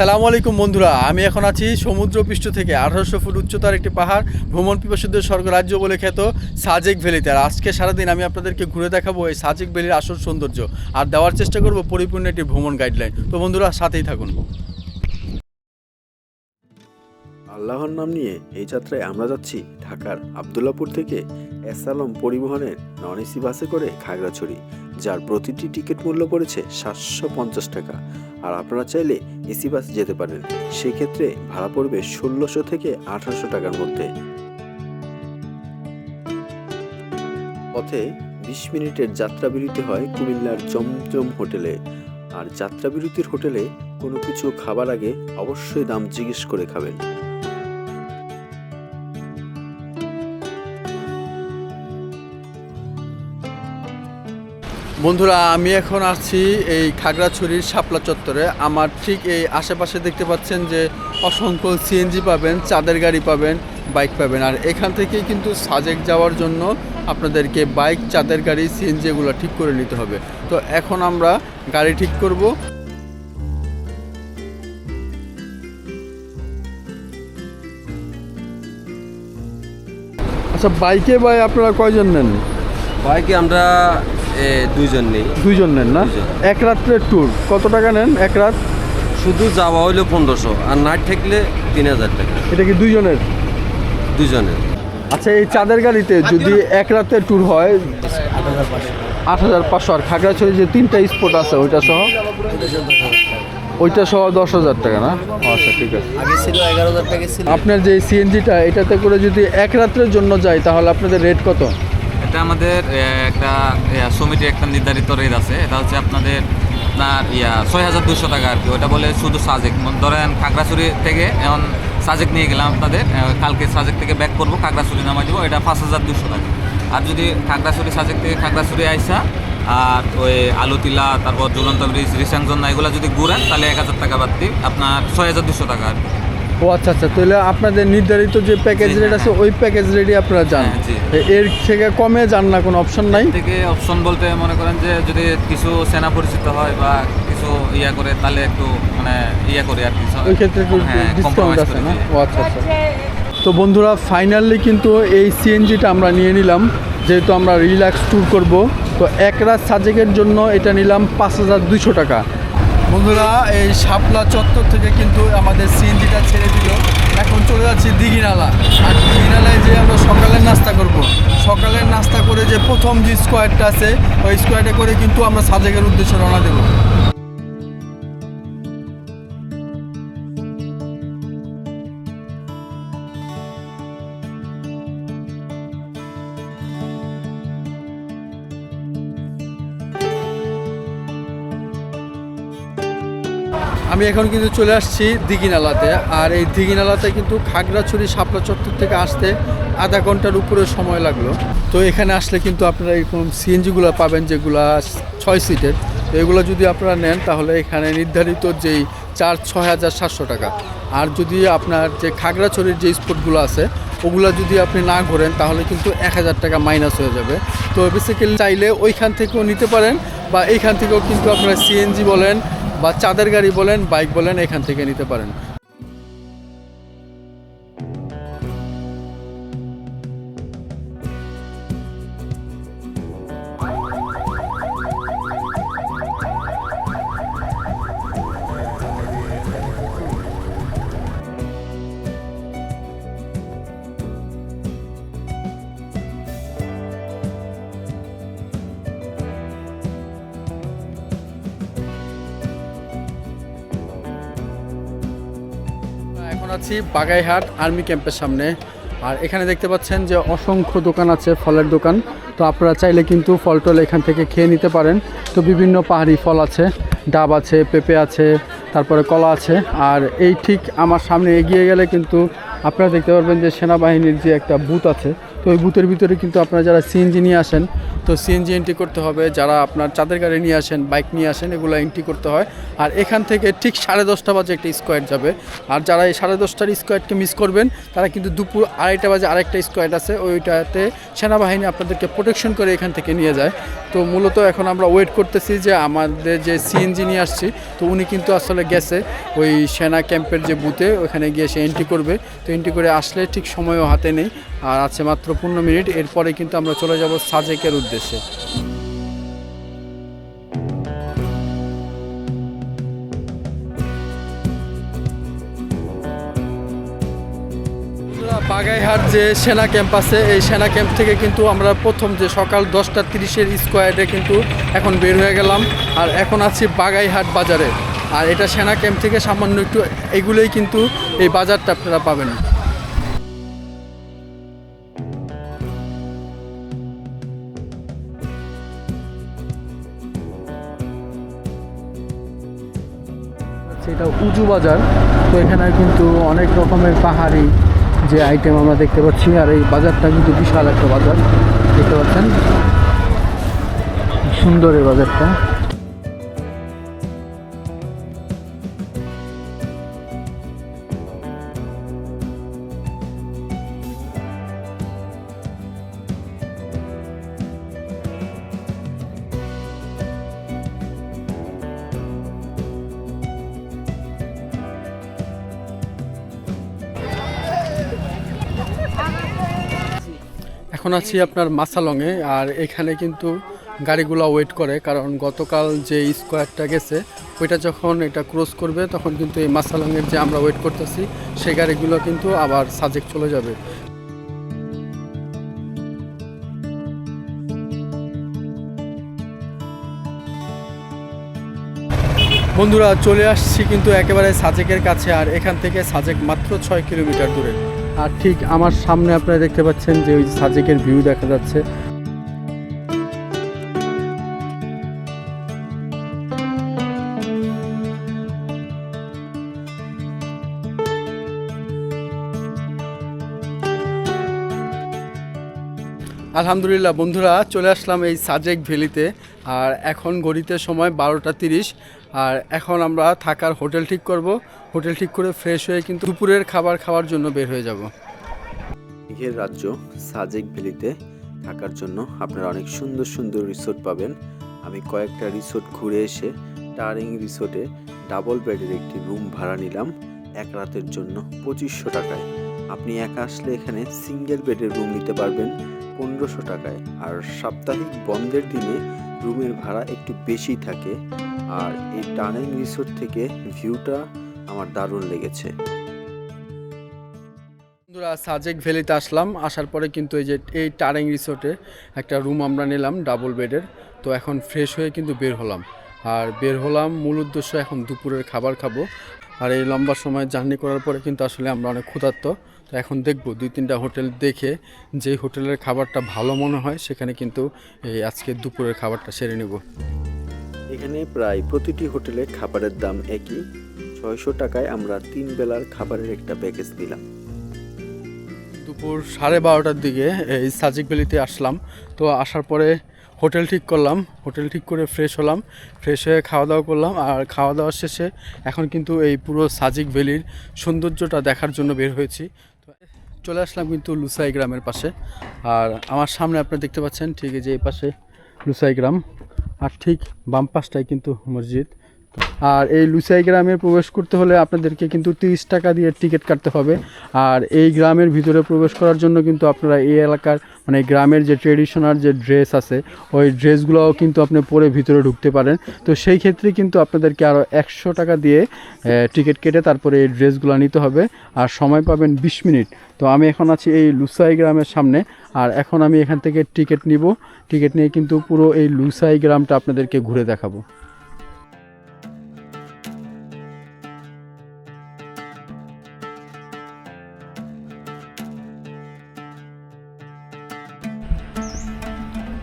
আসসালামু আলাইকুম বন্ধুরা, আমি এখন আছি সমুদ্রপৃষ্ঠ থেকে, আঠারোশো ফুট উচ্চতার একটি পাহাড়, ভ্রমণ পিপাসুদের স্বর্গরাজ্য বলে খ্যাত সাজেক ভ্যালিতে। আর আজকে সারাদিন আমি আপনাদেরকে ঘুরে দেখাবো এই সাজেক ভ্যালির আসল সৌন্দর্য, আর দেওয়ার চেষ্টা করব পরিপূর্ণ একটি ভ্রমণ গাইডলাইন। তো বন্ধুরা, সাথেই থাকুন। আল্লাহর নাম নিয়ে এই যাত্রায় আমরা যাচ্ছি ঢাকার আবদুল্লাপুর থেকে এসালম পরিবহনের নন এসি বাসে করে খাগড়াছড়ি, যার প্রতিটি টিকিট মূল্য পড়েছে সাতশো পঞ্চাশ টাকা। আর আপনারা চাইলে এসি বাস যেতে পারেন। সেক্ষেত্রে ভাড়া পড়বে ষোলোশো থেকে আঠারোশো টাকার মধ্যে। পথে বিশ মিনিটের যাত্রা বিরতি হয় কুমিল্লার জমজম হোটেলে। আর যাত্রা বিরতির হোটেলে কোনো কিছু খাবার আগে অবশ্যই দাম জিজ্ঞেস করে খাবেন। বন্ধুরা, আমি এখন আছি এই খাগড়াছড়ির শাপলা চত্বরে। আমার ঠিক এই আশেপাশে দেখতে পাচ্ছেন যে অসংখ্য সিএনজি পাবেন, চাঁদের গাড়ি পাবেন, বাইক পাবেন। আর এখান থেকে কিন্তু সাজেক যাওয়ার জন্য আপনাদেরকে বাইক, চাঁদের গাড়ি সিএনজি এগুলো ঠিক করে নিতে হবে। তো এখন আমরা গাড়ি ঠিক করব। আচ্ছা বাইকে ভাই আপনারা কয়জন নেন? বাইকে আমরা দুইজন নেই। দুইজন নেন না? এক রাত্রের ট্যুর কত টাকা নেন এক রাত? শুধু যাওয়া হইল পনেরোশো আর নাইট থাকলে তিন হাজার টাকা। এটা কি দুইজনের? দুজনের আচ্ছা এই চাঁদের গাড়িতে যদি এক রাতের ট্যুর হয় আট হাজার পাঁচশো। আর খাগড়াছড়ি যে তিনটা স্পট আছে ওইটা সহ? ওইটা সহ দশ হাজার টাকা না? আচ্ছা ঠিক আছে। আগে ছিল এগারো হাজার টাকা ছিল। আপনার যে সিএনজিটা এটাতে করে যদি এক রাত্রের জন্য যায় তাহলে আপনাদের রেট কত? এটা আমাদের একটা সমিতি একটা নির্ধারিত রেট আছে। এটা হচ্ছে আপনাদের আপনার, ইয়া, ছয় হাজার দুশো টাকা আর কি। ওটা বলে শুধু সাজেক ধরেন খাগড়াছড়ি থেকে এখন সাজেক নিয়ে গেলাম আপনাদের কালকে সাজেক থেকে ব্যাক করব, খাগড়াছড়ি নামাই দেবো এটা পাঁচ হাজার দুশো টাকা। আর যদি খাগড়াছড়ি সাজেক থেকে খাগড়াছড়ি আইসা, আর ওই আলুতিলা, তারপর ঝুলন্ত ব্রিজ, রিসাংজনা, এগুলো যদি ঘুরেন, তাহলে এক হাজার টাকা বাদ দিই আপনার ছয় হাজার দুশো টাকা আর কি। ও আচ্ছা আচ্ছা তাহলে আপনাদের নির্ধারিত যে প্যাকেজ রেট আছে হ্যাঁ। ওই প্যাকেজ রেটই আপনারা যান। হ্যাঁ। এ- এর থেকে কমে যান না কোনো অপশন নাই? থেকে অপশন বলতে মনে করেন যে যদি কিছু সেনা পরিচিত হয় বা কিছু ইয়া করে তাহলে একটু মানে ইয়া করে আর কি। ওই ক্ষেত্রে একটু হ্যাঁ, ডিসকাউন্ট আছে না? ও আচ্ছা আচ্ছা। তো বন্ধুরা ফাইনালি কিন্তু এই সিএনজিটা আমরা নিয়ে নিলাম। যেহেতু আমরা রিল্যাক্স ট্যুর করব তো এক রাত সাজেকের জন্য এটা নিলাম পাঁচ হাজার দুইশো টাকা। বন্ধুরা, এই শাপলা চত্বর থেকে কিন্তু আমাদের সিএনজিটা ছেড়ে দিল। এখন চলে যাচ্ছি দিঘিনালা। আর দিঘিনালায় যে আমরা সকালের নাস্তা করব। সকালের নাস্তা করে যে প্রথম যে স্কোয়ারটা আছে, ওই স্কোয়ারটা করে কিন্তু আমরা সাজেকের উদ্দেশ্যে রওনা দেবো। আমি এখন কিন্তু চলে আসছি দিঘিনালাতে। আর এই দিঘিনালাতে কিন্তু খাগড়াছড়ি শাপলা চত্বর থেকে আসতে আধা ঘণ্টার উপরে সময় লাগল। তো এখানে আসলে কিন্তু আপনারা এরকম সিএনজিগুলো পাবেন যেগুলা ছয় সিটের। তো এগুলো যদি আপনারা নেন তাহলে এখানে নির্ধারিত যেই চার ছয় হাজার সাতশো টাকা। আর যদি আপনার যে খাগড়াছড়ির যে স্পটগুলো আছে, ওগুলো যদি আপনি না ঘোরেন তাহলে কিন্তু এক হাজার টাকা মাইনাস হয়ে যাবে। তো বেসিক্যালি চাইলে ওইখান থেকেও নিতে পারেন বা এইখান থেকেও কিন্তু আপনারা সিএনজি বলেন বা চাঁদের গাড়ি বলেন বাইক বলেন এখান থেকে নিতে পারেন। এখন আছি? বাগাইহাট আর্মি ক্যাম্পের সামনে। আর এখানে দেখতে পাচ্ছেন যে অসংখ্য দোকান আছে, ফলের দোকান। তো আপনারা চাইলে কিন্তু ফল টল এখান থেকে খেয়ে নিতে পারেন। তো বিভিন্ন পাহাড়ি ফল আছে, ডাব আছে, পেঁপে আছে, তারপরে কলা আছে। আর এই ঠিক আমার সামনে এগিয়ে গেলে কিন্তু আপনারা দেখতে পারবেন যে সেনাবাহিনীর যে একটা বুথ আছে, তো ওই বুথের ভিতরে কিন্তু আপনারা যারা সিএনজি নিয়ে আসেন তো সিএনজি এন্ট্রি করতে হবে, যারা আপনার চাঁদের গাড়ি নিয়ে আসেন, বাইক নিয়ে আসেন, এগুলো এন্ট্রি করতে হয়। আর এখান থেকে ঠিক সাড়ে দশটা বাজে একটা স্কোয়ার যাবে। আর যারা এই সাড়ে দশটার স্কোয়ারকে মিস করবেন, তারা কিন্তু দুপুর আড়াইটা বাজে আরেকটা স্কোয়ার আছে, ওইটাতে সেনাবাহিনী আপনাদেরকে প্রোটেকশন করে এখান থেকে নিয়ে যায়। তো মূলত এখন আমরা ওয়েট করতেছি যে আমাদের যে সিএনজি নিয়ে আসছি, তো উনি কিন্তু আসলে গেছে ওই সেনা ক্যাম্পের যে বুথে ওখানে গিয়ে সে এন্ট্রি করবে। তো এন্ট্রি করে আসলে ঠিক সময়ও হাতে নেই। আর আছে মাত্র পনেরো মিনিট, এরপরে কিন্তু আমরা চলে যাব সাজেকের উদ্দেশ্যে। বাগাইহাট যে সেনা ক্যাম্প আছে, এই সেনা ক্যাম্প থেকে কিন্তু আমরা প্রথম যে সকাল দশটা তিরিশের স্কোয়ারে কিন্তু এখন বের হয়ে গেলাম। আর এখন আছি বাগাইহাট বাজারে। আর এটা সেনা ক্যাম্প থেকে সামান্য একটু এগুলোই কিন্তু এই বাজারটা আপনারা পাবেন। এটা উঁচু বাজার। তো এখানে কিন্তু অনেক রকমের পাহাড়ি যে আইটেম আমরা দেখতে পাচ্ছি, আর এই বাজারটা কিন্তু বিশাল একটা বাজার, দেখতে পাচ্ছেন? সুন্দর এই বাজারটা। এখন আছি আপনার মাসালংয়ে, আর এখানে কিন্তু গাড়িগুলো ওয়েট করে, কারণ গতকাল যে স্কোয়ারটা গেছে, ওইটা যখন এটা ক্রস করবে, তখন কিন্তু এই মাসালংয়ের যে আমরা ওয়েট করতেছি, সেই গাড়িগুলো কিন্তু আবার সাজেক চলে যাবে। বন্ধুরা, চলে আসছি কিন্তু একেবারে সাজেকের কাছে, আর এখান থেকে সাজেক মাত্র ছয় কিলোমিটার দূরে। আর ঠিক আমার সামনে আপনারা দেখতে পাচ্ছেন যে ওই সাজেকের ভিউ দেখা যাচ্ছে। আলহামদুলিল্লাহ বন্ধুরা, চলে আসলাম এই সাজেক ভ্যালিতে। আর এখন ঘড়িতে সময় বারোটা তিরিশ। আর এখন আমরা থাকার হোটেল ঠিক করব। হোটেল ঠিক করে ফ্রেশ হয়ে কিন্তু দুপুরের খাবার খাওয়ার জন্য বের হয়ে যাব। মেঘের রাজ্য, সাজেক ভ্যালিতে থাকার জন্য আপনারা অনেক সুন্দর সুন্দর রিসোর্ট পাবেন। আমি কয়েকটা রিসোর্ট ঘুরে এসে টারিং রিসোর্টে ডাবল বেডের একটি রুম ভাড়া নিলাম এক রাতের জন্য পঁচিশশো টাকায়। আপনি একা আসলে এখানে সিঙ্গেল বেডের রুম নিতে পারবেন পনেরোশো টাকায়। আর সাপ্তাহিক বন্ধের দিনে রুমের ভাড়া একটু বেশি থাকে। আর এই টার্নিং রিসোর্ট থেকে ভিউটা আমার দারুণ লেগেছে। বন্ধুরা সাজেক ভ্যালিতে আসলাম। আসার পরে কিন্তু এই যে এই টারিং রিসোর্টে একটা রুম আমরা নিলাম ডাবল বেডের। তো এখন ফ্রেশ হয়ে কিন্তু বের হলাম। আর বের হলাম মূল উদ্দেশ্য এখন দুপুরের খাবার খাব। আর এই লম্বা সময় জার্নি করার পরে কিন্তু আসলে আমরা অনেক ক্ষুধার্ত। তো এখন দেখব দুই তিনটা হোটেল দেখে যে হোটেলের খাবারটা ভালো মনে হয় সেখানে কিন্তু এই আজকে দুপুরের খাবারটা সেরে নেব। এখানে প্রায় প্রতিটি হোটেলে খাবারের দাম একই। ছয়শো টাকায় আমরা তিন বেলার খাবারের একটা প্যাকেজ নিলাম। দুপুর সাড়ে বারোটার দিকে এই সাজিক ভ্যালিতে আসলাম। তো আসার পরে হোটেল ঠিক করলাম। হোটেল ঠিক করে ফ্রেশ হলাম। ফ্রেশ হয়ে খাওয়া দাওয়া করলাম। আর খাওয়া দাওয়া শেষে এখন কিন্তু এই পুরো সাজিক ভ্যালির সৌন্দর্যটা দেখার জন্য বের হয়েছি। চলে আসলাম কিন্তু লুসাই গ্রামের পাশে। আর আমার সামনে আপনারা দেখতে পাচ্ছেন ঠিক যে এই পাশে লুসাই গ্রাম। আর ঠিক বাম পাশটাই কিন্তু মসজিদ। আর এই লুসাই গ্রামে প্রবেশ করতে হলে আপনাদেরকে কিন্তু তিরিশ টাকা দিয়ে টিকিট কাটতে হবে। আর এই গ্রামের ভিতরে প্রবেশ করার জন্য কিন্তু আপনারা এই এলাকার মানে গ্রামের যে ট্রেডিশনাল যে ড্রেস আছে, ওই ড্রেসগুলোও কিন্তু আপনি পরে ভিতরে ঢুকতে পারেন। তো সেই ক্ষেত্রে কিন্তু আপনাদেরকে আরও একশো টাকা দিয়ে টিকিট কেটে তারপরে এই ড্রেসগুলো নিতে হবে। আর সময় পাবেন বিশ মিনিট। তো আমি এখন আছি এই লুসাই গ্রামের সামনে। আর এখন আমি এখান থেকে টিকিট নিব। টিকিট নিয়ে কিন্তু পুরো এই লুসাই গ্রামটা আপনাদেরকে ঘুরে দেখাবো।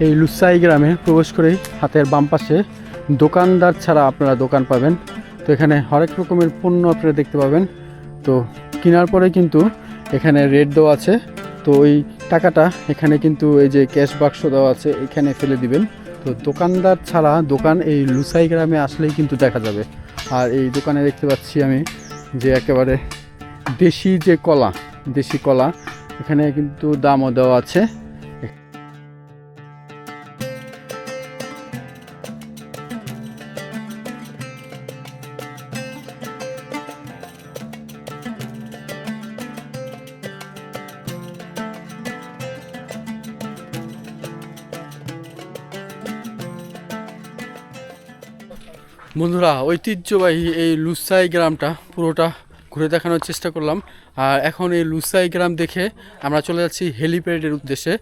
এই লুসাই গ্রামে প্রবেশ করেই হাতের বাম পাশে দোকানদার ছাড়া আপনারা দোকান পাবেন। তো এখানে হরেক রকমের পণ্য আপনারা দেখতে পাবেন। তো কেনার পরে কিন্তু এখানে রেট দেওয়া আছে। তো ওই টাকাটা এখানে কিন্তু এই যে ক্যাশ বাক্স দেওয়া আছে, এখানে ফেলে দিবেন। তো দোকানদার ছাড়া দোকান এই লুসাই গ্রামে আসলেই কিন্তু দেখা যাবে। আর এই দোকানে দেখতে পাচ্ছি আমি যে একেবারে দেশি যে কলা, দেশি কলা, এখানে কিন্তু দামও দেওয়া আছে। বন্ধুরা, ঐতিহ্যবাহী এই লুসাই গ্রামটা পুরোটা ঘুরে দেখানোর চেষ্টা করলাম। আর এখন এই লুসাই গ্রাম দেখে আমরা চলে যাচ্ছি হেলিপ্যাডের উদ্দেশ্যে।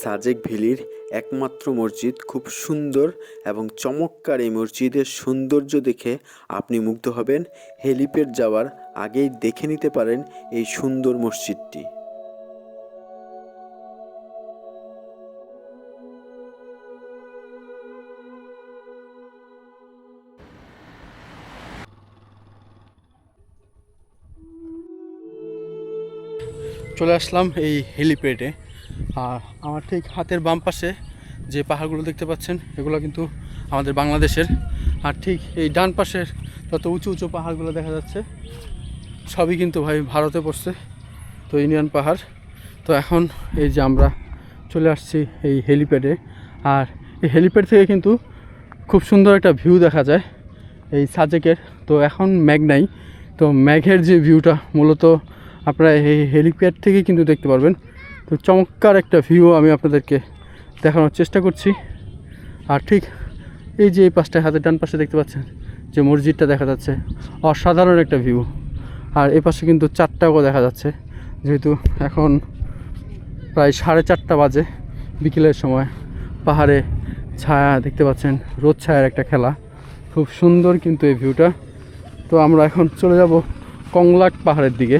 সাজেক ভ্যালির একমাত্র মসজিদ, খুব সুন্দর এবং চমৎকার এই মসজিদের সৌন্দর্য দেখে আপনি মুগ্ধ হবেন। হেলিপ্যাড যাওয়ার আগেই দেখে নিতে পারেন এই সুন্দর মসজিদটি। চলে আসলাম এই হেলিপ্যাডে। আর আমার ঠিক হাতের বাম পাশে যে পাহাড়গুলো দেখতে পাচ্ছেন, এগুলো কিন্তু আমাদের বাংলাদেশের। আর ঠিক এই ডান পাশের যত উঁচু উঁচু পাহাড়গুলো দেখা যাচ্ছে, সবই কিন্তু ভাই ভারতে পড়ছে, তো ইন্ডিয়ান পাহাড়। তো এখন এই যে আমরা চলে আসছি এই হেলিপ্যাডে। আর এই হেলিপ্যাড থেকে কিন্তু খুব সুন্দর একটা ভিউ দেখা যায় এই সাজেকের। তো এখন ম্যাগ নাই, তো ম্যাঘের যে ভিউটা মূলত আপনারা এই হেলিপ্যাড থেকে কিন্তু দেখতে পারবেন। তো চমৎকার একটা ভিউ আমি আপনাদেরকে দেখানোর চেষ্টা করছি। আর ঠিক এই যে এই পাশটায় হাতের ডান পাশে দেখতে পাচ্ছেন যে মসজিদটা দেখা যাচ্ছে, অসাধারণ একটা ভিউ আর এ পাশে কিন্তু চারটাও দেখা যাচ্ছে, যেহেতু এখন প্রায় সাড়ে চারটা বাজে বিকেলের সময়। পাহাড়ে ছায়া দেখতে পাচ্ছেন, রোদ ছায়ার একটা খেলা। খুব সুন্দর কিন্তু এই ভিউটা তো আমরা এখন চলে যাব কংলাক পাহাড়ের দিকে।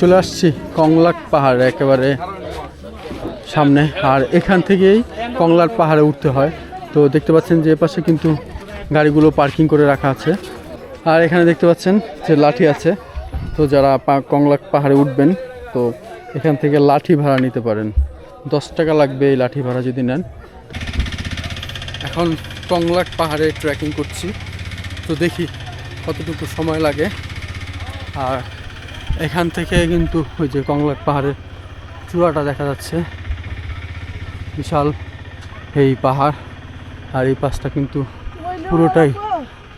চলে আসছি কংলাক পাহাড় একেবারে সামনে। আর এখান থেকেই কংলার পাহাড়ে উঠতে হয়। তো দেখতে পাচ্ছেন যে এপাশে কিন্তু গাড়িগুলো পার্কিং করে রাখা আছে। আর এখানে দেখতে পাচ্ছেন যে লাঠি আছে। তো যারা কংলাক পাহাড়ে উঠবেন, তো এখান থেকে লাঠি ভাড়া নিতে পারেন। দশ টাকা লাগবে এই লাঠি ভাড়া যদি নেন। এখন কংলাক পাহাড়ে ট্রেকিং করছি। তো দেখি কতটুকু সময় লাগে। আর এখান থেকে কিন্তু ওই যে কংলাক পাহাড়ের চূড়াটা দেখা যাচ্ছে। বিশাল এই পাহাড়। আর এই পাশটা কিন্তু পুরোটাই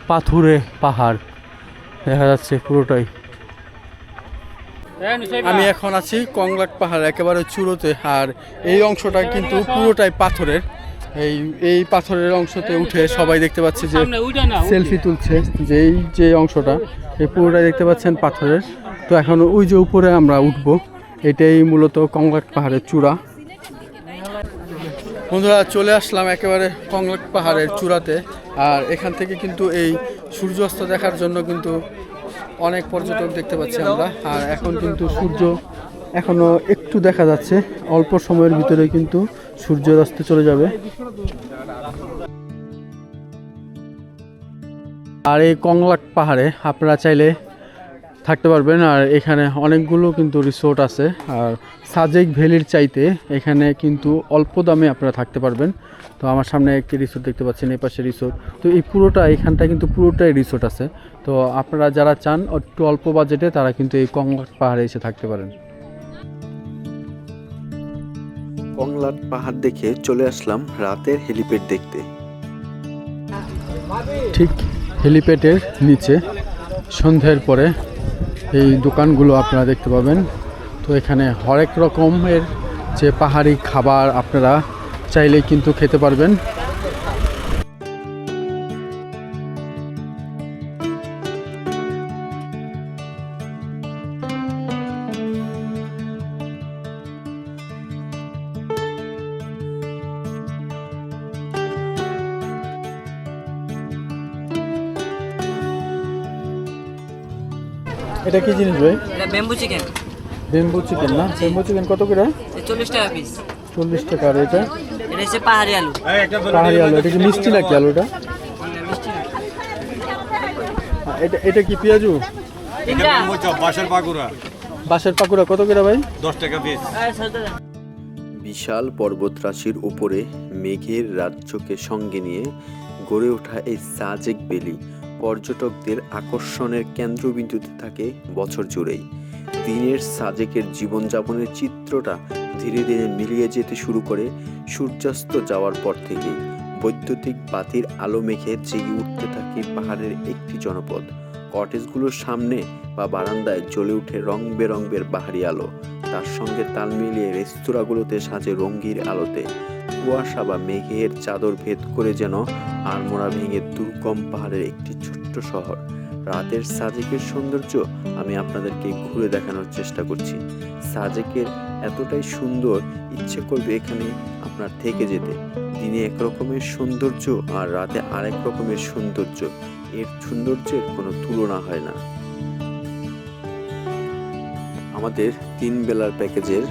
পাথুরে পাহাড়। দেখা যাচ্ছে পুরোটাই। আমি এখন আছি কংলাক পাহাড় একেবারে চূড়োতে। আর এই অংশটা কিন্তু পুরোটাই পাথরের। এই এই পাথরের অংশতে উঠে সবাই দেখতে পাচ্ছে যে সেলফি তুলছে। যে এই যে অংশটা এই পুরোটাই দেখতে পাচ্ছেন পাথরের। তো এখন ওই যে উপরে আমরা উঠব, এটাই মূলত কংলাক পাহাড়ের চূড়া। বন্ধুরা, চলে আসলাম একেবারে কংলাক পাহাড়ের চূড়াতে। আর এখান থেকে কিন্তু এই সূর্যাস্ত দেখার জন্য কিন্তু অনেক পর্যটক দেখতে পাচ্ছি আমরা। আর এখন কিন্তু সূর্য এখনও একটু দেখা যাচ্ছে, অল্প সময়ের ভিতরে কিন্তু সূর্যাস্ত চলে যাবে। আর এই কংলাক পাহাড়ে আপনারা চাইলে থাকতে পারবেন। আর এখানে অনেকগুলো কিন্তু রিসোর্ট আছে। আর সাজেক ভ্যালির চাইতে এখানে কিন্তু অল্প দামে আপনারা থাকতে পারবেন। তো আমার সামনে একটি রিসোর্ট দেখতে পাচ্ছেন এই পাশে রিসোর্ট তো এই পুরোটা এখানটা কিন্তু পুরোটাই রিসোর্ট আছে। তো আপনারা যারা চান একটু অল্প বাজেটে তারা কিন্তু এই কংলাট পাহাড়ে এসে থাকতে পারেন। কংলাট পাহাড় দেখে চলে আসলাম রাতের হেলিপ্যাড দেখতে। ঠিক হেলিপ্যাডের নিচে সন্ধ্যের পরে এই দোকানগুলো আপনারা দেখতে পাবেন। তো এখানে হরেক রকমের যে পাহাড়ি খাবার আপনারা চাইলেই কিন্তু খেতে পারবেন। এটা কি জিনিস ভাই? এটা ব্যাম্বু চিকেন বেম্বু চিকেন না? বেম্বু চিকেন কত করে? চল্লিশ টাকা পিস চল্লিশ টাকা আর এটা? এটা হচ্ছে পাহাড়ি আলু। পাহাড়ি আলু। এটা কি মিষ্টি নাকি আলুটা? আহ, এটা এটা কি পেঁয়াজু? বাসার পাকুড়া। বাঁশের পাকুড়া কত করে ভাই? দশ টাকা পিস বিশাল পর্বতরাশির উপরে মেঘের রাজ্যকে সঙ্গে নিয়ে গড়ে ওঠা এই সাজেক বেলি। পর্যটকদের আকর্ষণের কেন্দ্রবিন্দুতে থাকে বছর জুড়েই। দিনের সাজেকের জীবনযাপনের চিত্রটা ধীরে ধীরে মিলিয়ে যেতে শুরু করে সূর্যাস্ত যাওয়ার পর থেকেই। বৈদ্যুতিক বাতির আলো মেঘে জেগে উঠতে থাকে পাহাড়ের একটি জনপদ। কটেজগুলোর সামনে বা বারান্দায় জ্বলে উঠে রং বেরঙের বাহারি আলো। তার সঙ্গে তাল মিলিয়ে রেস্তোরাঁগুলোতে সাজে রঙ্গির আলোতে। কুয়াশা বা মেঘের চাদর ভেদ করে যেন আড়মোড়া ভেঙে দুর্গম পাহাড়ের একটি ছোট্ট শহর। রাতের সাজেকের সৌন্দর্য আমি আপনাদেরকে ঘুরে দেখানোর চেষ্টা করছি। সাজেকের এতটাই সুন্দর, ইচ্ছে করবে এখানে আপনার থেকে যেতে। দিনে এক রকমের সৌন্দর্য আর রাতে আরেক রকমের সৌন্দর্য। এর সৌন্দর্যের কোনো তুলনা হয় না। আমাদের তিন বেলার প্যাকেজের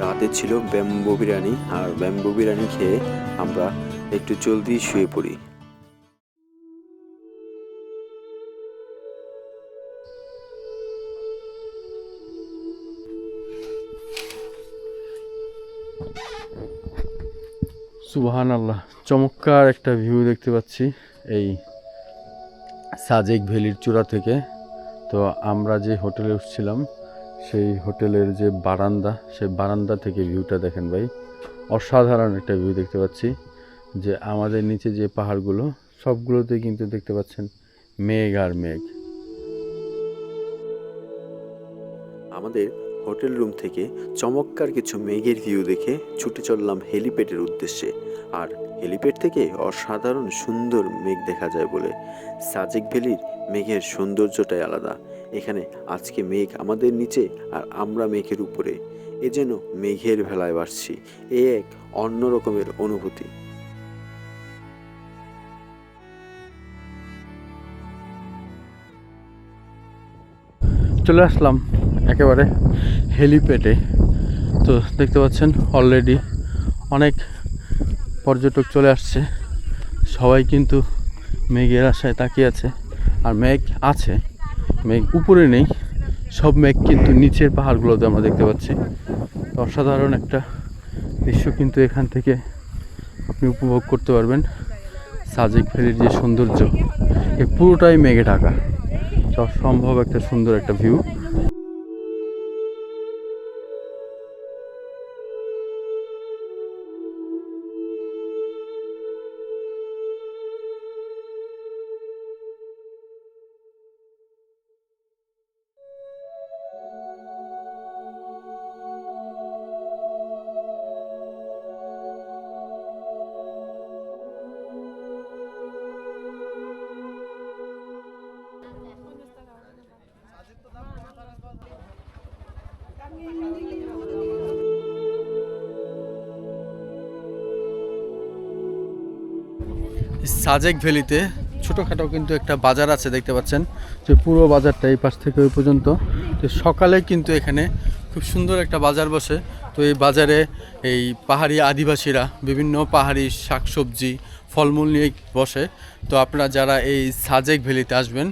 রাতে ছিল ব্যাম্বো বিরিয়ানি আর ব্যাম্বো বিরিয়ানি খেয়ে আমরা একটু জলদি শুয়ে পড়ি। সুবহান আল্লাহ চমৎকার একটা ভিউ দেখতে পাচ্ছি এই সাজেক ভ্যালির চূড়া থেকে। তো আমরা যে হোটেলে উঠছিলাম সেই হোটেলের যে বারান্দা, সেই বারান্দা থেকে ভিউটা দেখেন ভাই। অসাধারণ একটা ভিউ দেখতে পাচ্ছি। যে আমাদের নিচে যে পাহাড়গুলো সবগুলোতে কিন্তু দেখতে পাচ্ছেন মেঘ আর মেঘ। আমাদের হোটেল রুম থেকে চমৎকার কিছু মেঘের ভিউ দেখে ছুটে চললাম হেলিপ্যাডের উদ্দেশ্যে। আর হেলিপ্যাড থেকে অসাধারণ সুন্দর মেঘ দেখা যায় বলে। সাজেক ভ্যালির মেঘের সৌন্দর্যটাই আলাদা। এখানে আজকে মেঘ আমাদের নিচে আর আমরা মেঘের উপরে। এ যেন মেঘের ভেলায় বাসছি এ এক অন্য রকমের অনুভূতি। চলে আসলাম একেবারে হেলিপ্যাডে। তো দেখতে পাচ্ছেন অলরেডি অনেক পর্যটক চলে আসছে। সবাই কিন্তু মেঘের আশায় তাকিয়ে আছে, আর মেঘ আছে। মেঘ উপরে নেই, সব মেঘ কিন্তু নিচের পাহাড়গুলোতে আমরা দেখতে পাচ্ছি। তো অসাধারণ একটা দৃশ্য কিন্তু এখান থেকে আপনি উপভোগ করতে পারবেন। সাজেক ভ্যালির যে সৌন্দর্য, এ পুরোটাই মেঘে ঢাকা। সব অসম্ভব একটা সুন্দর একটা ভিউ সাজেক ভ্যালিতে ছোটোখাটো কিন্তু একটা বাজার আছে, দেখতে পাচ্ছেন। যে পুরো বাজারটা এই পাশ থেকে ওই পর্যন্ত। তো সকালে কিন্তু এখানে খুব সুন্দর একটা বাজার বসে। তো এই বাজারে এই পাহাড়ি আদিবাসীরা, বিভিন্ন পাহাড়ি শাকসবজি, ফলমূল নিয়ে বসে। তো আপনারা যারা এই সাজেক ভ্যালিতে আসবেন,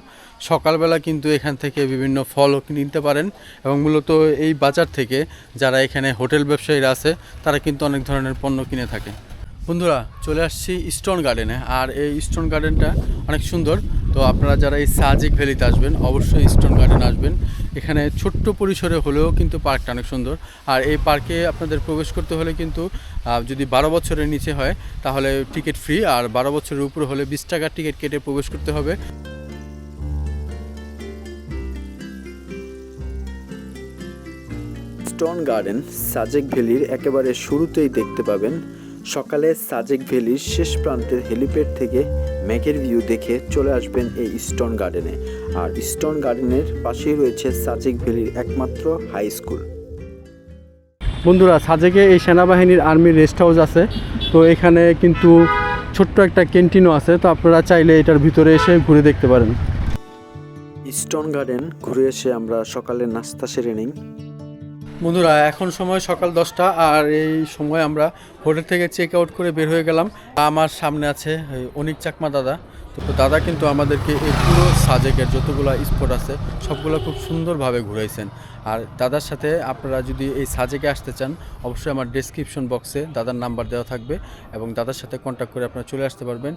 সকালবেলা কিন্তু এখান থেকে বিভিন্ন ফলও নিতে পারেন। এবং মূলত এই বাজার থেকে যারা এখানে হোটেল ব্যবসায়ীরা আছে, তারা কিন্তু অনেক ধরনের পণ্য কিনে থাকে। বন্ধুরা, চলে আসছি ইস্টন গার্ডেনে আর এই ইস্টন গার্ডেনটা অনেক সুন্দর। তো আপনারা যারা এই সাজিক ভ্যালিতে আসবেন, অবশ্যই ইস্টন গার্ডেন আসবেন। এখানে ছোট্ট পরিসরে হলেও কিন্তু পার্কটা অনেক সুন্দর। আর এই পার্কে আপনাদের প্রবেশ করতে হলে কিন্তু যদি বারো বছরের নিচে হয়, তাহলে টিকিট ফ্রি। আর বারো বছরের উপরে হলে বিশ টাকার টিকিট কেটে প্রবেশ করতে হবে। স্টোন গার্ডেন সাজেক ভ্যালির একেবারে শুরুতেই দেখতে পাবেন। সকালে সাজেক ভ্যালির শেষ প্রান্তের হেলিপ্যাড থেকে মেঘের ভিউ দেখে চলে আসবেন এই স্টোন গার্ডেনে। আর স্টোন গার্ডেনের পাশেই রয়েছে সাজেক ভ্যালির একমাত্র হাই স্কুল। বন্ধুরা সাজেকে এই সেনাবাহিনীর আর্মির রেস্ট হাউস আছে। তো এখানে কিন্তু ছোট্ট একটা ক্যান্টিনও আছে। তো আপনারা চাইলে এটার ভিতরে এসে ঘুরে দেখতে পারেন। স্টোন গার্ডেন ঘুরে এসে আমরা সকালে নাস্তা সেরে নিই। বন্ধুরা, এখন সময় সকাল দশটা আর এই সময় আমরা হোটেল থেকে চেক আউট করে বের হয়ে গেলাম। আমার সামনে আছে অনিক চাকমা দাদা। তো দাদা কিন্তু আমাদেরকে এই পুরো সাজেকের যতগুলো স্পট আছে, সবগুলো খুব সুন্দরভাবে ঘুরাইছেন। আর দাদার সাথে আপনারা যদি এই সাজেকে আসতে চান, অবশ্যই আমার ডেসক্রিপশন বক্সে দাদার নাম্বার দেওয়া থাকবে এবং দাদার সাথে কন্ট্যাক্ট করে আপনারা চলে আসতে পারবেন।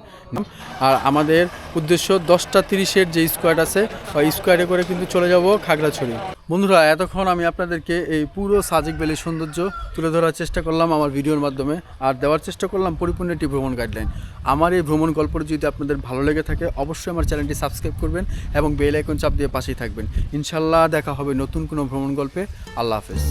আর আমাদের উদ্দেশ্য দশটা তিরিশের যে স্কোয়াড আছে, ওই স্কোয়াডে করে কিন্তু চলে যাব খাগড়াছড়ি। বন্ধুরা, এতক্ষণ আমি আপনাদেরকে এই পুরো সাজেক ভ্যালির সৌন্দর্য তুলে ধরার চেষ্টা করলাম আমার ভিডিওর মাধ্যমে। আর দেওয়ার চেষ্টা করলাম পরিপূর্ণ একটি ভ্রমণ গাইডলাইন আমার এই ভ্রমণ গল্পটি যদি আপনাদের ভালো লেগে থাকে, অবশ্যই আমার চ্যানেলটি সাবস্ক্রাইব করবেন এবং বেল আইকন চাপ দিয়ে পাশেই থাকবেন। ইনশাল্লাহ দেখা হবে নতুন কোনো ভ্রমণ গল্পে। আল্লাহ হাফেজ।